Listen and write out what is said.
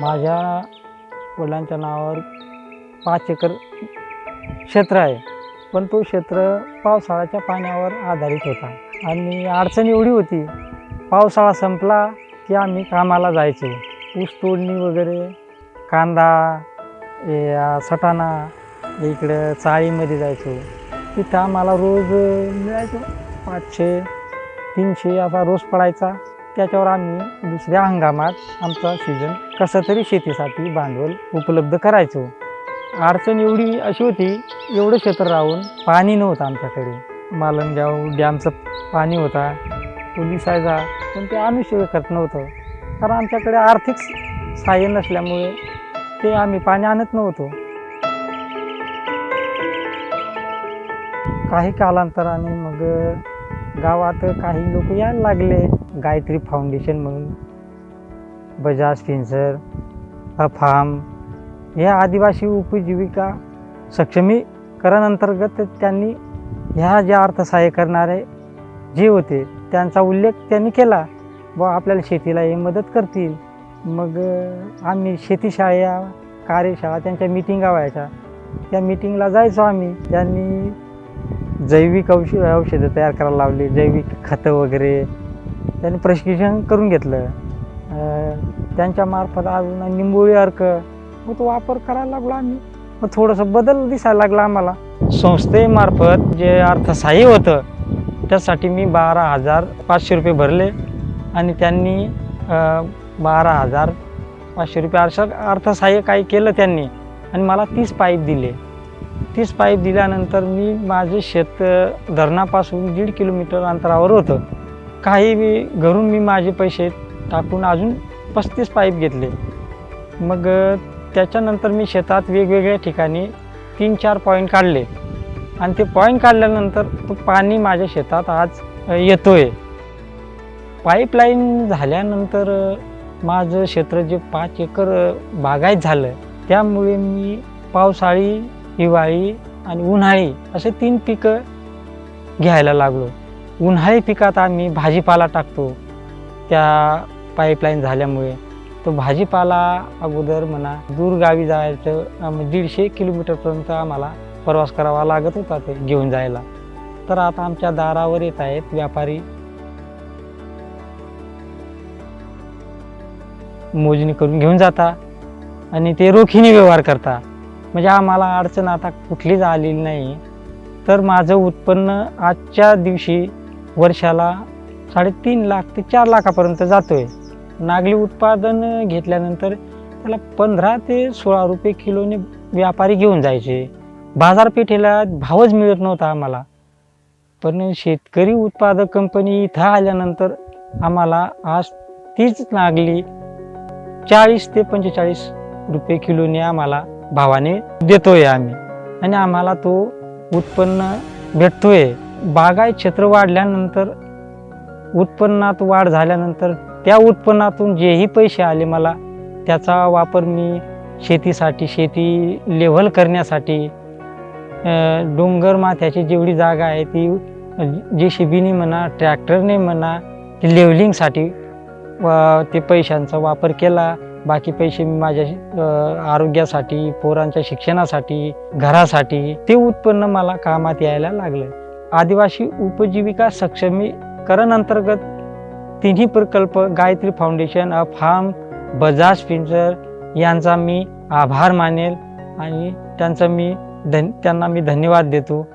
माझ्या वडिलांच्या नावावर पाच एकर क्षेत्र आहे. पण तो क्षेत्र पावसाळ्याच्या पाण्यावर आधारित होता. आणि अडचण एवढी होती पावसाळा संपला की आम्ही कामाला जायचो. ऊस तोडणी वगैरे कांदा सटाणा इकडं चाळीमध्ये जायचो. तिथं आम्हाला रोज मिळायचो मिळायचं पाचशे तीनशे असा रोज पडायचा. त्याच्यावर आम्ही दुसऱ्या हंगामात आमचा सीझन कसं तरी शेतीसाठी भांडवल उपलब्ध करायचो. अडचण एवढी अशी होती एवढं क्षेत्र राहून पाणी नव्हतं आमच्याकडे. मालनगाव डॅमचं पाणी होता तो दिसायचा पण ते आम्ही करत नव्हतं. कारण आमच्याकडे आर्थिक सहाय्य नसल्यामुळे ते आम्ही पाणी आणत नव्हतो. काही कालांतराने मग गावात काही लोक यायला लागले. गायत्री फाउंडेशन म्हणून बजाज फिन्सर अफाम या आदिवासी उपजीविका सक्षमीकरण अंतर्गत त्यांनी ह्या ज्या अर्थसहाय्य करणारे जे होते त्यांचा उल्लेख त्यांनी केला व आपल्याला शेतीला हे मदत करतील. मग आम्ही शेतीशाळा कार्यशाळा त्यांच्या मिटिंगा व्हायच्या त्या मिटिंगला जायचो आम्ही. त्यांनी जैविक औष औषधं तयार करायला लावली. जैविक खतं वगैरे त्यांनी प्रशिक्षण करून घेतलं. त्यांच्यामार्फत अजून निंबोळी अर्क. मग तो वापर करायला लागलो आम्ही. मग थोडंसं बदल दिसायला लागला आम्हाला. संस्थेमार्फत जे अर्थसहाय्य होतं त्यासाठी मी बारा हजार पाचशे रुपये भरले आणि त्यांनी बारा हजार पाचशे रुपये असं अर्थसहाय्य काही केलं त्यांनी आणि मला तीस पाईप दिले. तीस पाईप दिल्यानंतर मी माझे शेत धरणापासून दीड किलोमीटर अंतरावर होतं. काही मी घरून मी माझे पैसे टाकून अजून पस्तीस पाईप घेतले. मग त्याच्यानंतर मी शेतात वेगवेगळ्या ठिकाणी तीन चार पॉईंट काढले. आणि ते पॉईंट काढल्यानंतर तो पाणी माझ्या शेतात आज येतो आहे पाईपलाईन झाल्यानंतर माझं क्षेत्र जे पाच एकर बागायत झालं त्यामुळे मी पावसाळी हिवाळी आणि उन्हाळी असे तीन पिकं घ्यायला लागलो. उन्हाळी पिकात आम्ही भाजीपाला टाकतो. त्या पाईपलाईन झाल्यामुळे. तो भाजीपाला अगोदर म्हणा दूरगावी जायचं दीडशे किलोमीटरपर्यंत आम्हाला प्रवास करावा लागत होता ते घेऊन जायला. तर आता आमच्या दारावर येत आहेत व्यापारी. मोजणी करून घेऊन जाता आणि ते रोखीने व्यवहार करता. म्हणजे आम्हाला अडचण आता कुठलीच आलेली नाही. तर माझं उत्पन्न आजच्या दिवशी वर्षाला साडेतीन लाख ते चार लाखापर्यंत जातो आहे नागली उत्पादन घेतल्यानंतर त्याला पंधरा ते सोळा रुपये किलोने व्यापारी घेऊन जायचे. बाजारपेठेला भावच मिळत नव्हता आम्हाला. पण शेतकरी उत्पादक कंपनी इथं आल्यानंतर आम्हाला आज तीच नागली चाळीस ते पंचेचाळीस रुपये किलोने आम्हाला भावाने देतोय आम्ही. आणि आम्हाला तो उत्पन्न भेटतोय. बागायत क्षेत्र वाढल्यानंतर उत्पन्नात वाढ झाल्यानंतर त्या उत्पन्नातून जेही पैसे आले मला त्याचा वापर मी शेतीसाठी शेती लेव्हल करण्यासाठी डोंगरमाथ्याची डोंगर माथ्याची जेवढी जागा आहे ती जे शिबीने म्हणा ट्रॅक्टरने म्हणा ती लेवलिंगसाठी व ते पैशांचा वापर केला. बाकी पैसे मी माझ्या आरोग्यासाठी पोरांच्या शिक्षणासाठी घरासाठी ते उत्पन्न मला कामात यायला लागलं. आदिवासी उपजीविका सक्षमीकरण अंतर्गत तिन्ही प्रकल्प Gayatri foundation A farm Bajaj Fincher यांचा मी आभार मानेल आणि त्यांचा मी धन त्यांना मी धन्यवाद देतो.